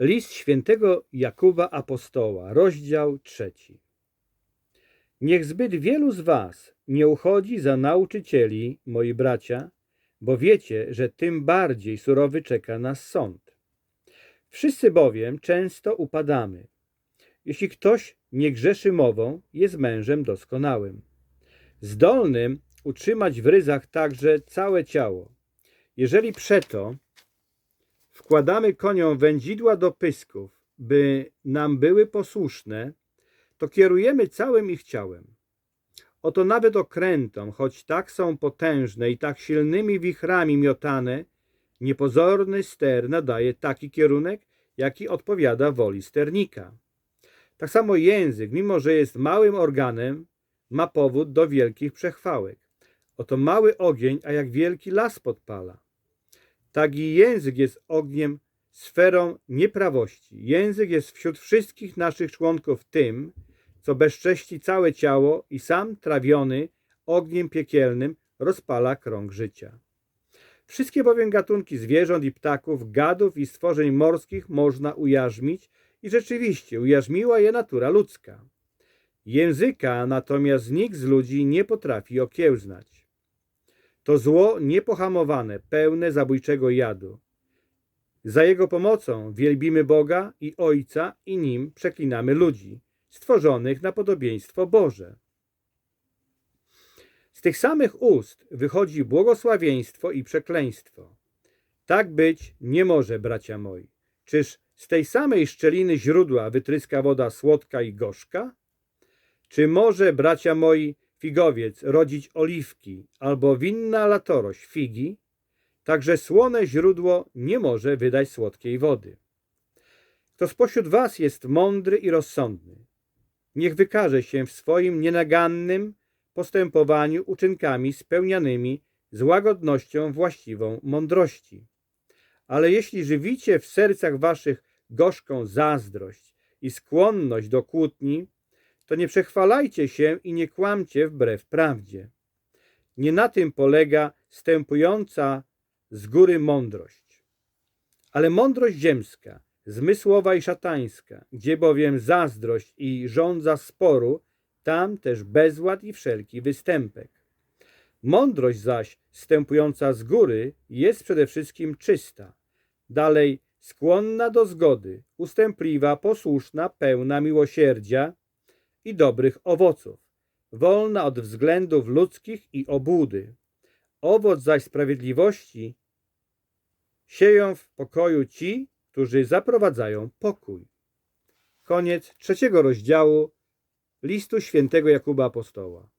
List świętego Jakuba Apostoła, rozdział trzeci. Niech zbyt wielu z was nie uchodzi za nauczycieli, moi bracia, bo wiecie, że tym bardziej surowy czeka nas sąd. Wszyscy bowiem często upadamy. Jeśli ktoś nie grzeszy mową, jest mężem doskonałym, zdolnym utrzymać w ryzach także całe ciało. Jeżeli przeto wkładamy koniom wędzidła do pysków, by nam były posłuszne, to kierujemy całym ich ciałem. Oto nawet okrętom, choć tak są potężne i tak silnymi wichrami miotane, niepozorny ster nadaje taki kierunek, jaki odpowiada woli sternika. Tak samo język, mimo że jest małym organem, ma powód do wielkich przechwałek. Oto mały ogień, a jak wielki las podpala. Tak i język jest ogniem, sferą nieprawości. Język jest wśród wszystkich naszych członków tym, co bezcześci całe ciało i sam trawiony ogniem piekielnym rozpala krąg życia. Wszystkie bowiem gatunki zwierząt i ptaków, gadów i stworzeń morskich można ujarzmić i rzeczywiście ujarzmiła je natura ludzka. Języka natomiast nikt z ludzi nie potrafi okiełznać. To zło niepohamowane, pełne zabójczego jadu. Za jego pomocą wielbimy Boga i Ojca i nim przeklinamy ludzi, stworzonych na podobieństwo Boże. Z tych samych ust wychodzi błogosławieństwo i przekleństwo. Tak być nie może, bracia moi. Czyż z tej samej szczeliny źródła wytryska woda słodka i gorzka? Czy może, bracia moi, figowiec rodzić oliwki, albo winna latorość figi? Także słone źródło nie może wydać słodkiej wody. Kto spośród was jest mądry i rozsądny, niech wykaże się w swoim nienagannym postępowaniu uczynkami spełnianymi z łagodnością właściwą mądrości. Ale jeśli żywicie w sercach waszych gorzką zazdrość i skłonność do kłótni, to nie przechwalajcie się i nie kłamcie wbrew prawdzie. Nie na tym polega stępująca z góry mądrość. Ale mądrość ziemska, zmysłowa i szatańska, gdzie bowiem zazdrość i żądza sporu, tam też bezład i wszelki występek. Mądrość zaś stępująca z góry jest przede wszystkim czysta, dalej skłonna do zgody, ustępliwa, posłuszna, pełna miłosierdzia i dobrych owoców, wolna od względów ludzkich i obłudy. Owoc zaś sprawiedliwości sieją w pokoju ci, którzy zaprowadzają pokój. Koniec trzeciego rozdziału listu świętego Jakuba Apostoła.